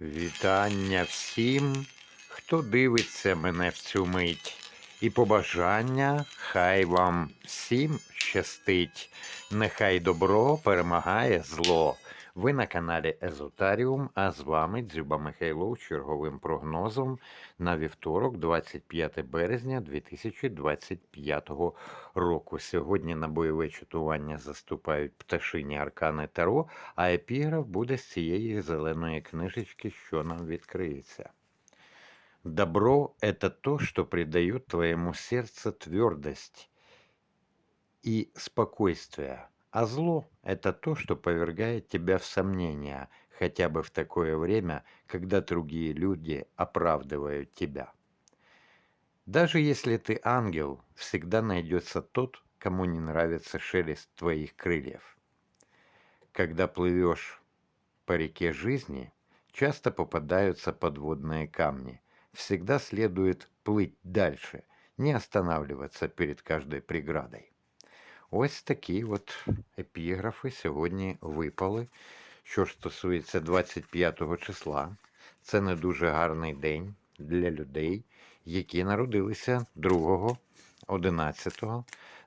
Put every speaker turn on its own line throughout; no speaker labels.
Вітання всім, хто дивиться мене в цю мить. І побажання хай вам всім щастить. Нехай добро перемагає зло. Ви на каналі Езотаріум, а з вами Дзюба Михайлов з черговим прогнозом на вівторок, 25 березня 2025 року. Сьогодні на бойове чатування заступають пташині аркани Таро, а епіграф буде з цієї зеленої книжечки, що нам відкриється. Добро – это то, что придает твоему сердцу твердость и спокойствие, а зло – это то, что повергает тебя в сомнения, хотя бы в такое время, когда другие люди оправдывают тебя. Даже если ты ангел, всегда найдется тот, кому не нравится шелест твоих крыльев. Когда плывешь по реке жизни, часто попадаются подводные камни. Всегда следует плыть дальше, не останавливаться перед каждой преградой. Ось такі от епіграфи сьогодні випали. Що ж стосується 25 числа, це не дуже гарний день для людей, які народилися 2, 11,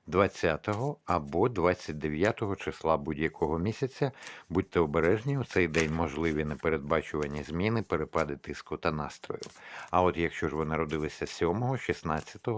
20 або 29 числа будь-якого місяця. Будьте обережні, у цей день можливі непередбачувані зміни, перепади тиску та настрою. А от якщо ж ви народилися 7, 16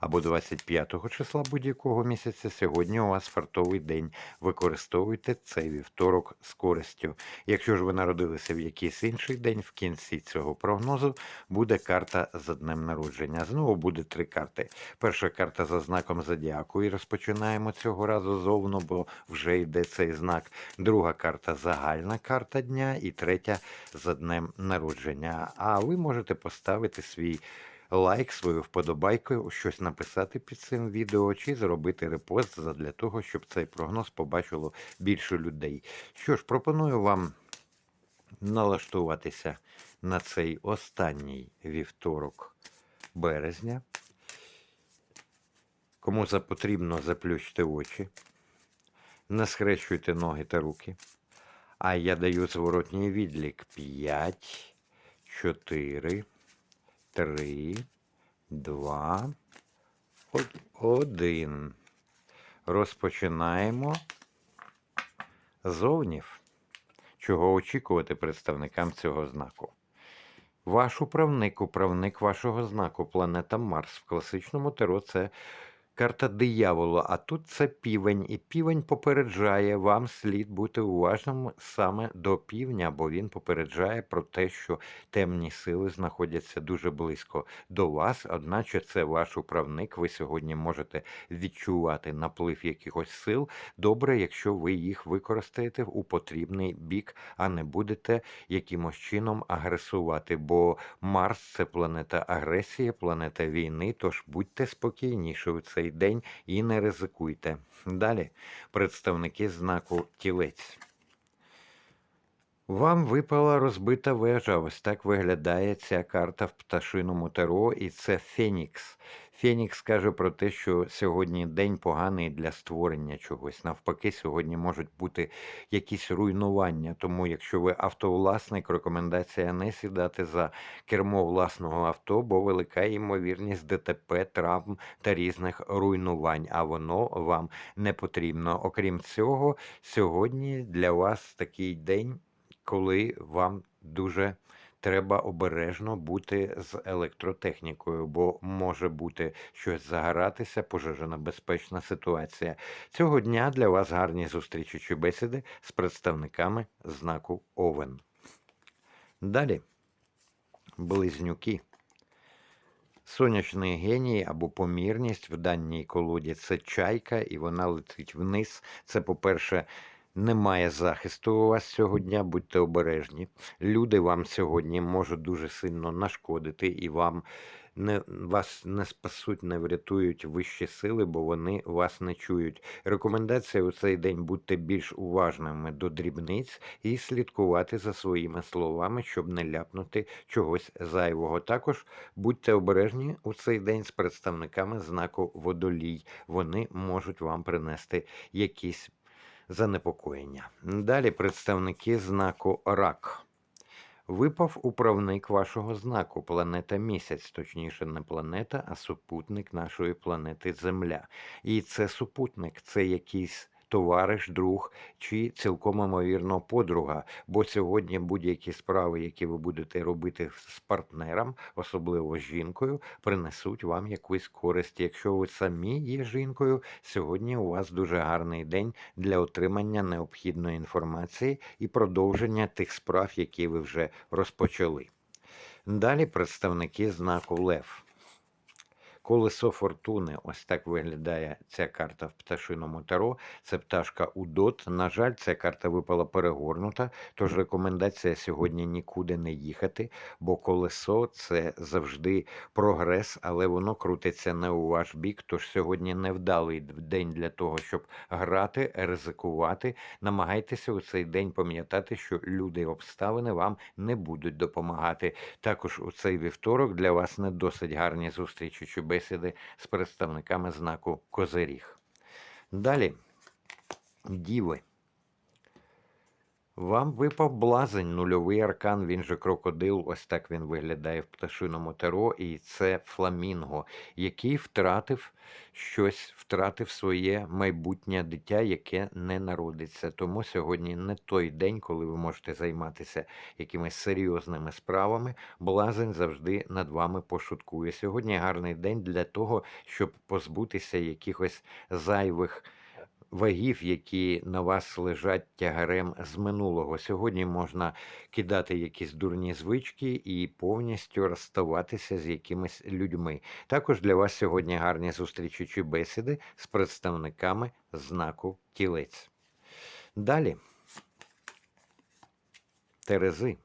або 25 числа будь-якого місяця, сьогодні у вас фартовий день. Використовуйте цей вівторок з користю. Якщо ж ви народилися в якийсь інший день, в кінці цього прогнозу буде карта за днем народження. Знову буде три карти. Перша карта за знаком зодіаку. І розпочинаємо цього разу зовно, бо вже йде цей знак. Друга карта загальна карта дня, і третя за днем народження. А ви можете поставити свій. Лайк, свою вподобайку, щось написати під цим відео, чи зробити репост для того, щоб цей прогноз побачило більше людей. Що ж, пропоную вам налаштуватися на цей останній вівторок березня. Кому потрібно, заплющте очі, не схрещуйте ноги та руки. А я даю зворотній відлік 5, 4, 3, 2, 1. Розпочинаємо зовнів. Чого очікувати представникам цього знаку? Ваш управник, управник вашого знаку, планета Марс в класичному таро це карта дияволу, а тут це півень, і півень попереджає, вам слід бути уважним саме до півня, бо він попереджає про те, що темні сили знаходяться дуже близько до вас, одначе це ваш управник. Ви сьогодні можете відчувати наплив якихось сил. Добре, якщо ви їх використаєте у потрібний бік, а не будете якимось чином агресувати. Бо Марс це планета агресії, планета війни. Тож будьте спокійніші у цей день і не ризикуйте. Далі представники знаку тілець. Вам випала розбита вежа. Ось так виглядає ця карта в пташиному таро, і це Фенікс. Фенікс каже про те, що сьогодні день поганий для створення чогось. Навпаки, сьогодні можуть бути якісь руйнування. Тому, якщо ви автовласник, рекомендація не сідати за кермо власного авто, бо велика ймовірність ДТП, травм та різних руйнувань. А воно вам не потрібно. Окрім цього, сьогодні для вас такий день коли вам дуже треба обережно бути з електротехнікою, бо може бути щось загоратися, пожежонебезпечна ситуація. Цього дня для вас гарні зустрічі чи бесіди з представниками знаку Овен. Далі близнюки. Сонячний геній або помірність в даній колоді це чайка, і вона летить вниз. Це, по-перше, немає захисту у вас цього дня, будьте обережні. Люди вам сьогодні можуть дуже сильно нашкодити і вам не, вас не спасуть, не врятують вищі сили, бо вони вас не чують. Рекомендація у цей день будьте більш уважними до дрібниць і слідкувати за своїми словами, щоб не ляпнути чогось зайвого. Також будьте обережні у цей день з представниками знаку водолій. Вони можуть вам принести якісь занепокоєння. Далі представники знаку РАК. Випав управник вашого знаку, планета Місяць, точніше, не планета, а супутник нашої планети Земля. І це супутник, це якийсь товариш, друг чи цілком ймовірно подруга. Бо сьогодні будь-які справи, які ви будете робити з партнером, особливо з жінкою, принесуть вам якусь користь. Якщо ви самі є жінкою, сьогодні у вас дуже гарний день для отримання необхідної інформації і продовження тих справ, які ви вже розпочали. Далі представники знаку Лев. Колесо фортуни, ось так виглядає ця карта в пташиному таро. Це пташка Удот. На жаль, ця карта випала перегорнута, тож рекомендація сьогодні нікуди не їхати, бо колесо це завжди прогрес, але воно крутиться не у ваш бік. Тож сьогодні невдалий день для того, щоб грати, ризикувати. Намагайтеся у цей день пам'ятати, що люди і обставини вам не будуть допомагати. Також у цей вівторок для вас не досить гарні зустрічі чи бесіди з представниками знаку Козиріг. Далі, діви. Вам випав блазень, нульовий аркан, він же крокодил, ось так він виглядає в пташиному таро, і це фламінго, який втратив щось, втратив своє майбутнє дитя, яке не народиться. Тому сьогодні не той день, коли ви можете займатися якимись серйозними справами. Блазень завжди над вами пошуткує. Сьогодні гарний день для того, щоб позбутися якихось зайвих вагів, які на вас лежать тягарем з минулого. Сьогодні можна кидати якісь дурні звички і повністю розставатися з якимись людьми. Також для вас сьогодні гарні зустрічі чи бесіди з представниками знаку тілець. Далі. Терези.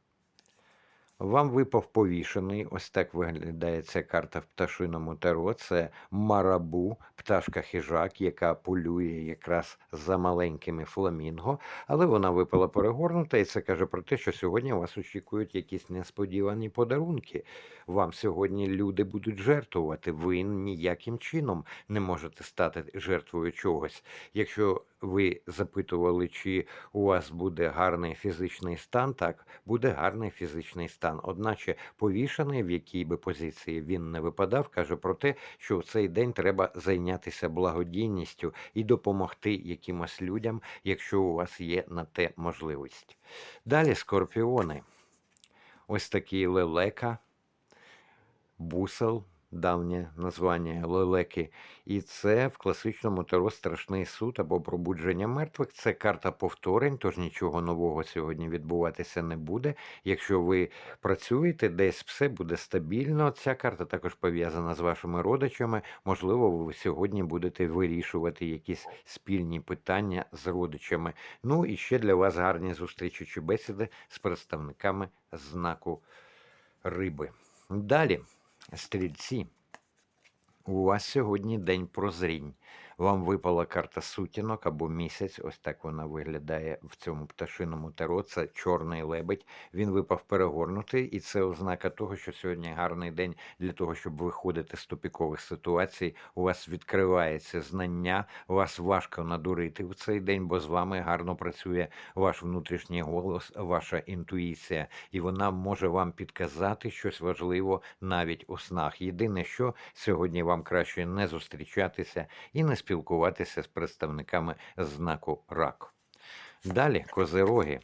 Вам випав повішений. Ось так виглядає ця карта в пташиному таро. Це марабу, пташка хижак, яка полює якраз за маленькими фламінго, але вона випала перегорнута, і це каже про те, що сьогодні вас очікують якісь несподівані подарунки. Вам сьогодні люди будуть жертвувати. Ви ніяким чином не можете стати жертвою чогось. Якщо ви запитували, чи у вас буде гарний фізичний стан, так буде гарний фізичний стан. Одначе повішений, в якій би позиції він не випадав, каже про те, що в цей день треба зайнятися благодійністю і допомогти якимось людям, якщо у вас є на те можливість. Далі скорпіони. Ось такий лелека, бусел, давнє названня лелеки. І це в класичному таро страшний суд або пробудження мертвих. Це карта повторень, тож нічого нового сьогодні відбуватися не буде. Якщо ви працюєте, десь все буде стабільно. Ця карта також пов'язана з вашими родичами. Можливо, ви сьогодні будете вирішувати якісь спільні питання з родичами. Ну і ще для вас гарні зустрічі чи бесіди з представниками знаку риби. Далі. Стрільці, у вас сьогодні день прозрінь. Вам випала карта сутінок або місяць. Ось так вона виглядає в цьому пташиному таро. Це чорний лебедь. Він випав перегорнутий, і це ознака того, що сьогодні гарний день для того, щоб виходити з тупікових ситуацій. У вас відкривається знання, вас важко надурити в цей день, бо з вами гарно працює ваш внутрішній голос, ваша інтуїція, і вона може вам підказати щось важливо навіть у снах. Єдине, що сьогодні вам краще не зустрічатися і не спілкуватися з представниками знаку рак. Далі козироги.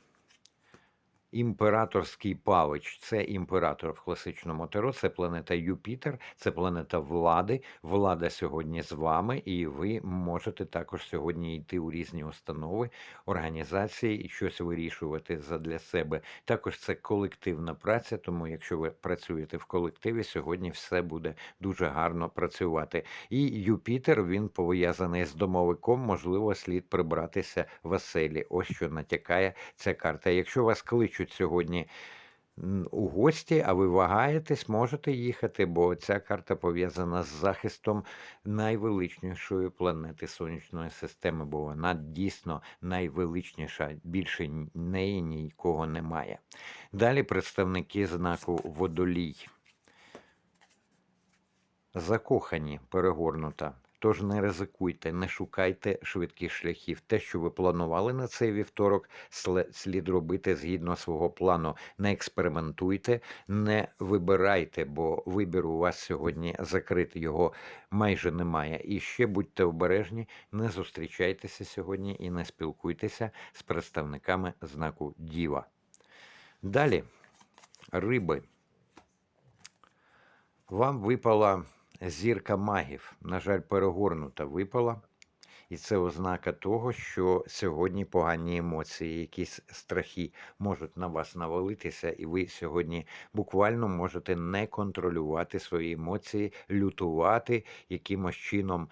Імператорський павич це імператор в класичному таро, це планета Юпітер, це планета влади. Влада сьогодні з вами, і ви можете також сьогодні йти у різні установи, організації і щось вирішувати задля себе. Також це колективна праця. Тому, якщо ви працюєте в колективі, сьогодні все буде дуже гарно працювати. І Юпітер він пов'язаний з домовиком. Можливо, слід прибратися в оселі. Ось що натякає ця карта. Якщо вас кличуть сьогодні у гості, а ви вагаєтесь, можете їхати, бо ця карта пов'язана з захистом найвеличнішої планети сонячної системи, бо вона дійсно найвеличніша. Більше неї нікого немає. Далі представники знаку водолій. Закохані перегорнута. Тож не ризикуйте, не шукайте швидких шляхів. Те, що ви планували на цей вівторок, слід робити згідно свого плану. Не експериментуйте, не вибирайте, бо вибір у вас сьогодні закритий, його майже немає. І ще будьте обережні, не зустрічайтеся сьогодні і не спілкуйтеся з представниками знаку Діва. Далі, риби. Вам випала зірка магів. На жаль, перегорнута випала. І це ознака того, що сьогодні погані емоції, якісь страхи можуть на вас навалитися, і ви сьогодні буквально можете не контролювати свої емоції, лютувати якимось чином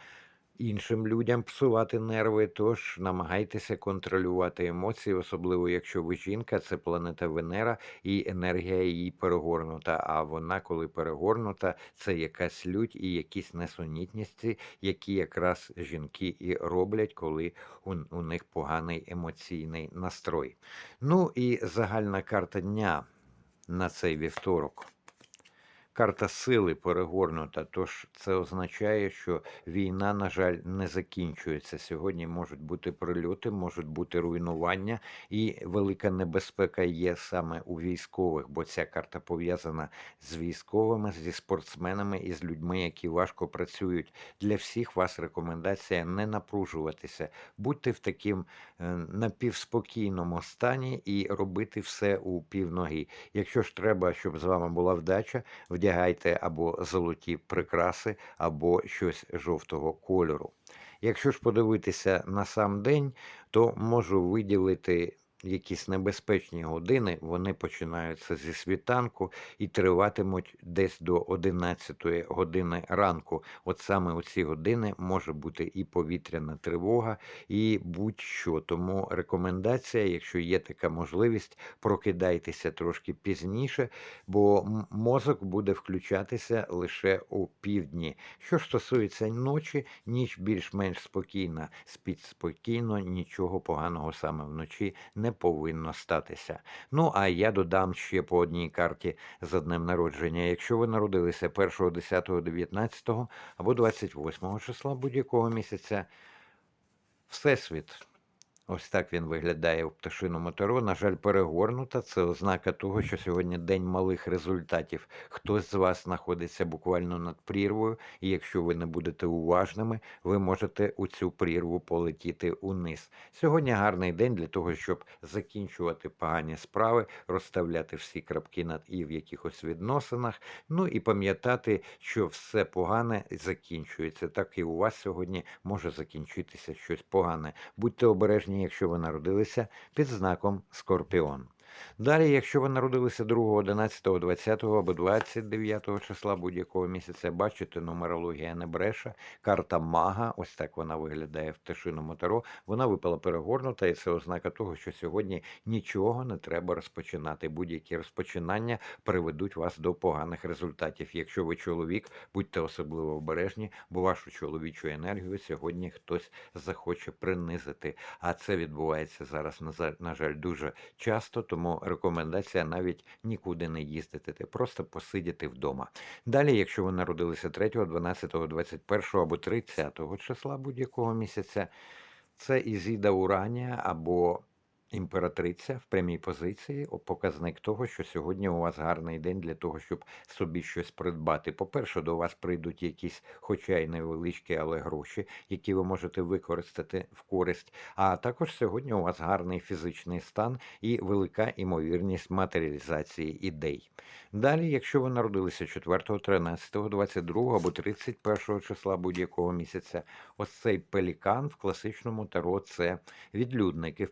іншим людям псувати нерви. Тож намагайтеся контролювати емоції, особливо якщо ви жінка, це планета Венера і енергія її перегорнута. А вона, коли перегорнута, це якась лють і якісь несунітності, які якраз жінки і роблять, коли у, у них поганий емоційний настрой. Ну і загальна карта дня на цей вівторок. Карта сили перегорнута, тож це означає, що війна, на жаль, не закінчується. Сьогодні можуть бути прильоти, можуть бути руйнування, і велика небезпека є саме у військових, бо ця карта пов'язана з військовими, зі спортсменами і з людьми, які важко працюють. Для всіх вас рекомендація не напружуватися, будьте в таким е, напівспокійному стані і робити все у півноги. Якщо ж треба, щоб з вами була вдача, вдягайте або золоті прикраси, або щось жовтого кольору. Якщо ж подивитися на сам день, то можу виділити якісь небезпечні години. Вони починаються зі світанку і триватимуть десь до 11 години ранку. От саме у ці години може бути і повітряна тривога, і будь-що. Тому рекомендація, якщо є така можливість, прокидайтеся трошки пізніше, бо мозок буде включатися лише у півдні. Що стосується ночі, ніч більш-менш спокійна. Спіть спокійно, нічого поганого саме вночі не повинно статися. Ну а я додам ще по одній карті за днем народження. Якщо ви народилися 1, 10, 19 або 28 числа будь-якого місяця, Всесвіт. Ось так він виглядає в пташиному таро. На жаль, перегорнута. Це ознака того, що сьогодні день малих результатів. Хтось з вас знаходиться буквально над прірвою, і якщо ви не будете уважними, ви можете у цю прірву полетіти униз. Сьогодні гарний день для того, щоб закінчувати погані справи, розставляти всі крапки над і в якихось відносинах. Ну і пам'ятати, що все погане закінчується. Так і у вас сьогодні може закінчитися щось погане. Будьте обережні, якщо ви народилися під знаком Скорпіон. Далі, якщо ви народилися 2, 11, 20 або 29 числа будь-якого місяця, бачите, нумерологія не бреше, карта мага, ось так вона виглядає в пташиному таро, вона випала перегорнута, і це ознака того, що сьогодні нічого не треба розпочинати. Будь-які розпочинання приведуть вас до поганих результатів. Якщо ви чоловік, будьте особливо обережні, бо вашу чоловічу енергію сьогодні хтось захоче принизити. А це відбувається зараз, на за- на жаль, дуже часто, тому рекомендація навіть нікуди не їздити, ти просто посидіти вдома. Далі, якщо ви народилися 3, 12, 21 або 30 числа будь-якого місяця, це Ізіда Уранія або імператриця в прямій позиції, показник того, що сьогодні у вас гарний день для того, щоб собі щось придбати. По-перше, до вас прийдуть якісь, хоча й невеличкі, але гроші, які ви можете використати в користь. А також сьогодні у вас гарний фізичний стан і велика імовірність матеріалізації ідей. Далі, якщо ви народилися 4, 13, 22 або 31 числа будь-якого місяця, ось цей пелікан в класичному таро це відлюдник. І в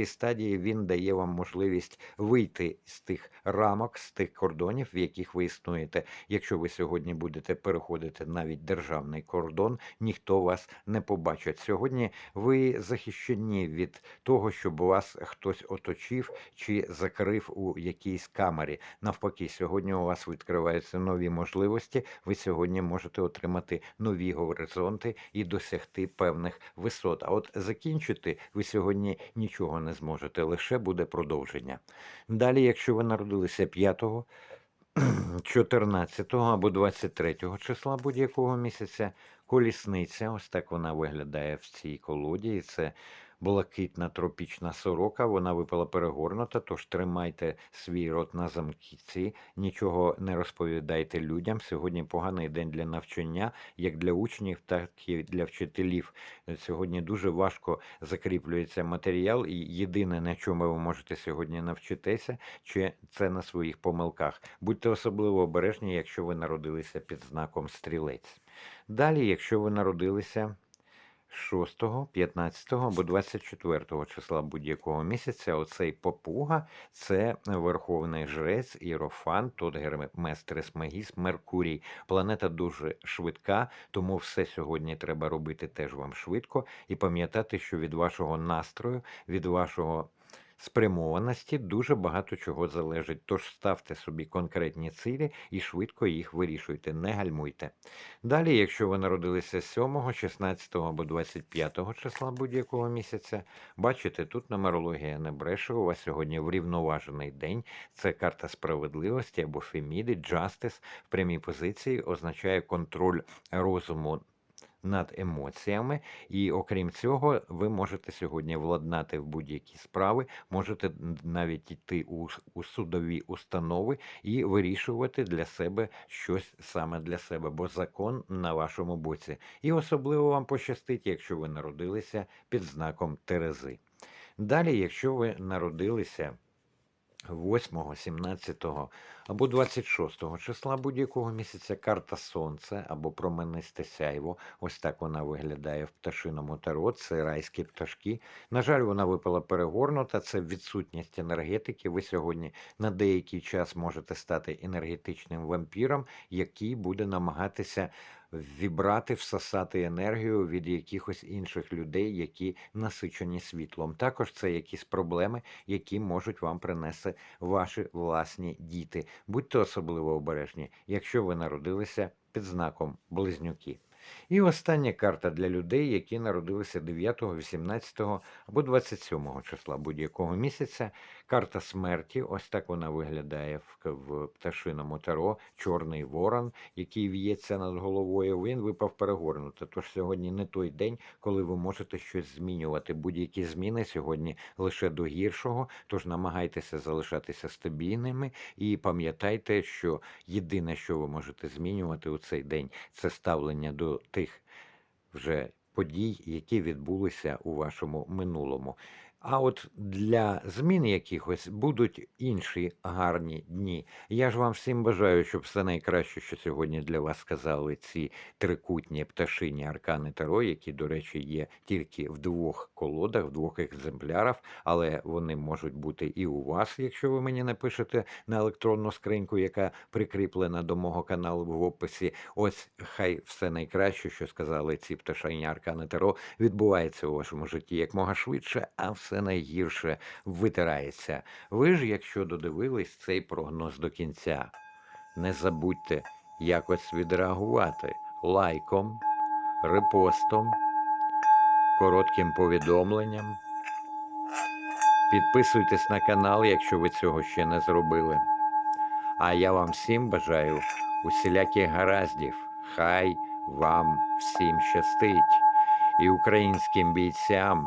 перегорнутій стадії він дає вам можливість вийти з тих рамок, з тих кордонів, в яких ви існуєте. Якщо ви сьогодні будете переходити навіть державний кордон, ніхто вас не побачить. Сьогодні ви захищені від того, щоб вас хтось оточив чи закрив у якійсь камері. Навпаки, сьогодні у вас відкриваються нові можливості. Ви сьогодні можете отримати нові горизонти і досягти певних висот. А от закінчити ви сьогодні нічого не зможете, лише буде продовження. Далі, якщо ви народилися 5, 14 або 23 числа будь-якого місяця колісниця. Ось так вона виглядає в цій колоді. І це блакитна тропічна сорока. Вона випала перегорнута, тож тримайте свій рот на замкіці, нічого не розповідайте людям. Сьогодні поганий день для навчання, як для учнів, так і для вчителів. Сьогодні дуже важко закріплюється матеріал, і єдине, на чому ви можете сьогодні навчитися, чи це на своїх помилках. Будьте особливо обережні, якщо ви народилися під знаком стрілець. Далі, якщо ви народилися 6, 15 або 24 числа будь-якого місяця, оцей попуга це верховний жрець, Єрофан, тут Гермес Трисмегіс, Меркурій. Планета дуже швидка, тому все сьогодні треба робити теж вам швидко і пам'ятати, що від вашого настрою, від вашого спрямованості дуже багато чого залежить. Тож ставте собі конкретні цілі і швидко їх вирішуйте, не гальмуйте. Далі, якщо ви народилися 7, 16 або 25 числа будь-якого місяця, бачите, тут нумерологія не бреше. У вас сьогодні врівноважений день. Це карта справедливості або феміди, джастис в прямій позиції означає контроль розуму над емоціями, і окрім цього, ви можете сьогодні владнати в будь-які справи, можете навіть йти у, у судові установи і вирішувати для себе щось саме для себе, бо закон на вашому боці. І особливо вам пощастить, якщо ви народилися під знаком Терези. Далі, якщо ви народилися 8, 17 або 26 числа будь-якого місяця карта Сонце або променисте сяйво. Ось так вона виглядає в пташиному таро. Це райські пташки. На жаль, вона випала перегорнута. Це відсутність енергетики. Ви сьогодні на деякий час можете стати енергетичним вампіром, який буде намагатися вібрати, всосати енергію від якихось інших людей, які насичені світлом. Також це якісь проблеми, які можуть вам принести ваші власні діти. Будьте особливо обережні, якщо ви народилися під знаком близнюки. І остання карта для людей, які народилися 9, 18 або 27 числа будь-якого місяця. Карта смерті. Ось так вона виглядає в, пташиному таро. Чорний ворон, який в'ється над головою. Він випав перегорнути. Тож сьогодні не той день, коли ви можете щось змінювати. Будь-які зміни сьогодні лише до гіршого. Тож намагайтеся залишатися стабільними і пам'ятайте, що єдине, що ви можете змінювати у цей день, це ставлення до тих вже подій, які відбулися у вашому минулому. А от для змін якихось будуть інші гарні дні. Я ж вам всім бажаю, щоб все найкраще, що сьогодні для вас сказали ці трикутні пташині аркани Таро, які, до речі, є тільки в двох колодах, в двох екземплярах, але вони можуть бути і у вас, якщо ви мені напишете на електронну скриньку, яка прикріплена до мого каналу в описі. Ось хай все найкраще, що сказали ці пташині аркани Таро, відбувається у вашому житті якмога швидше, а все все найгірше витирається. Ви ж, якщо додивились цей прогноз до кінця, не забудьте якось відреагувати лайком, репостом, коротким повідомленням. Підписуйтесь на канал, якщо ви цього ще не зробили. А я вам всім бажаю усіляких гараздів. Хай вам всім щастить і українським бійцям